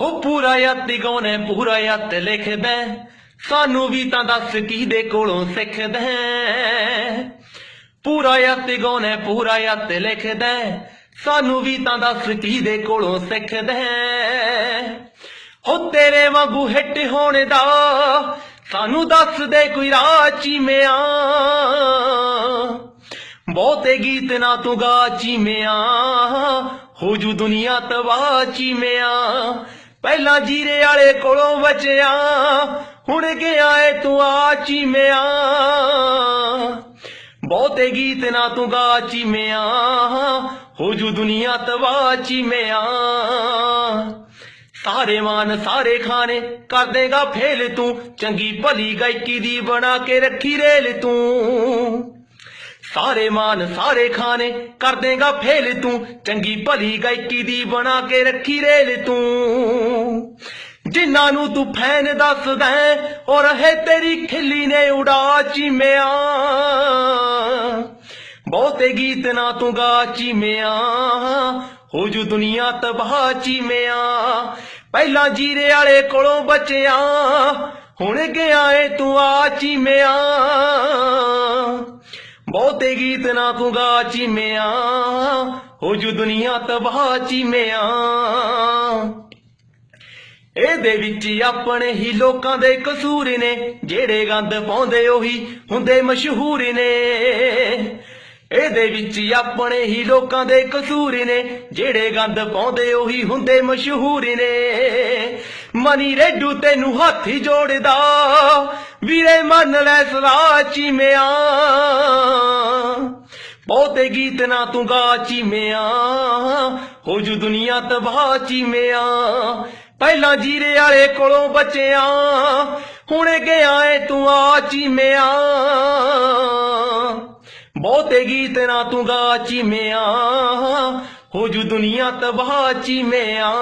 ਹੋ ਪੂਰਾ ਯੱਤ ਗਾਉਣੇ, ਪੂਰਾ ਤੇ ਲਿਖਦਾ। ਸਾਨੂੰ ਵੀ ਤਾਂ ਦੱਸ ਕੀ ਦੇ ਕੋਲੋਂ ਸਿੱਖਦਾ। ਪੂਰਾ ਯੱਤ ਗਾਉਣੇ, ਪੂਰਾ ਯੱਤ ਲਿਖਦਾ। ਸਾਨੂੰ ਵੀ ਤਾਂ ਦੱਸ ਕੀ ਦੇ ਕੋਲੋਂ ਸਿੱਖਦਾ। ਹੋ ਤੇਰੇ ਵਾਂਗੂ ਹਿੱਟ ਹੋਣ ਦਾ, ਸਾਨੂੰ ਦੱਸ ਦੇ ਕੋਈ ਰਾਹ ਚੀਮਿਆਂ। ਬਹੁਤੇ ਗੀਤ ਨਾ ਤੂੰ ਗਾ ਚੀਮਿਆ, ਹੋ ਜੂ ਦੁਨੀਆ ਤਬਾਹ ਚੀਮਿਆਂ। ਪਹਿਲਾਂ ਜੀਰੇ ਵਾਲੇ ਕੋਲੋਂ ਬਚਿਆ, ਹੁਣ ਗਿਆ ਏ ਤੂੰ ਆ ਚੀਮਿਆਂ। ਬਹੁਤੇ ਗੀਤ ਨਾ ਤੂੰ ਗਾ ਚੀਮਿਆਂ, ਹੋ ਜੂ ਦੁਨੀਆ ਤਬਾਹ ਚੀਮਿਆਂ। ਸਾਰੇ ਮਾਨ ਸਾਰੇ ਖਾਨੇ ਕਰ ਦੇਗਾ ਫੇਲ ਤੂੰ, ਚੰਗੀ ਭਲੀ ਗਾਇਕੀ ਦੀ ਬਣਾ ਕੇ ਰੱਖੀ ਰੇਲ ਤੂੰ। ਸਾਰੇ ਮਾਨ, ਸਾਰੇ ਖਾਨੇ, ਕਰ ਦੇਗਾ ਫੇਲ ਤੂੰ। ਚੰਗੀ ਭਲੀ ਗਾਇਕੀ ਦੀ ਬਣਾ ਕੇ ਰੱਖੀ ਰੇਲ ਤੂੰ। ਜਿਨ੍ਹਾਂ ਨੂੰ ਤੂੰ ਫੈਨ ਦੱਸਦਾ ਔਰ ਹੈ ਤੇਰੀ ਖਿੱਲੀ ਨੇ ਉਡਾ ਚੀਮਿਆਂ ਬਹੁਤੇ ਗੀਤ ਨਾ ਤੂੰ ਗਾ ਚੀਮਿਆਂ ਹੋ ਜੂ ਦੁਨੀਆ ਤਬਾਹ ਚੀਮਿਆ ਪਹਿਲਾਂ ਜੀਰੇ ਵਾਲੇ ਕੋਲੋਂ ਬਚਿਆ, ਹੁਣ ਗਿਆ ਏ ਤੂੰ ਆ ਚੀਮਿਆਂ ਬਹੁਤੇ ਗੀਤ ਨਾ ਤੂੰ ਗਾ ਚੀਮਿਆਂ, ਹੋ ਜੂ ਦੁਨੀਆ ਤਬਾਹ ਚੀਮਿਆਂ। ਇਹਦੇ ਵਿੱਚ ਆਪਣੇ ਹੀ ਲੋਕਾਂ ਦੇ ਕਸੂਰ ਨੇ, ਜਿਹੜੇ ਗੰਦ ਪਾਉਂਦੇ ਉਹੀ ਹੁੰਦੇ ਮਸ਼ਹੂਰ ਨੇ। ਇਹਦੇ ਵਿੱਚ ਆਪਣੇ ਹੀ ਲੋਕਾਂ ਦੇ ਕਸੂਰ ਨੇ, ਜਿਹੜੇ ਗੰਦ ਪਾਉਂਦੇ ਉਹੀ ਹੁੰਦੇ ਮਸ਼ਹੂਰ ਨੇ। ਮਨੀ ਰੇਡੂ ਤੈਨੂੰ ਹੱਥ ਜੋੜਦਾ ਵੀਰੇ ਮੰਨ ਲੈ ਸਦਾ ਚੀਮਿਆਂ। ਬਹੁਤੇ ਗੀਤ ਨਾ ਤੂੰ ਗਾ ਚੀਮਿਆਂ। ਹੋ ਜੂ ਦੁਨੀਆ ਤਬਾਹ ਚੀਮਿਆ। ਪਹਿਲਾਂ ਜੀਰੇ ਵਾਲੇ ਕੋਲੋਂ ਬਚਿਆ। ਹੁਣੇ ਗਿਆ ਏ ਤੂੰ ਆ ਚੀਮਿਆਂ। ਬਹੁਤੇ ਗੀਤ ਨਾ ਤੂੰ ਗਾ ਚੀਮਿਆਂ। ਹੋ ਜੂ ਦੁਨੀਆ ਤਬਾਹ ਚੀਮਿਆ।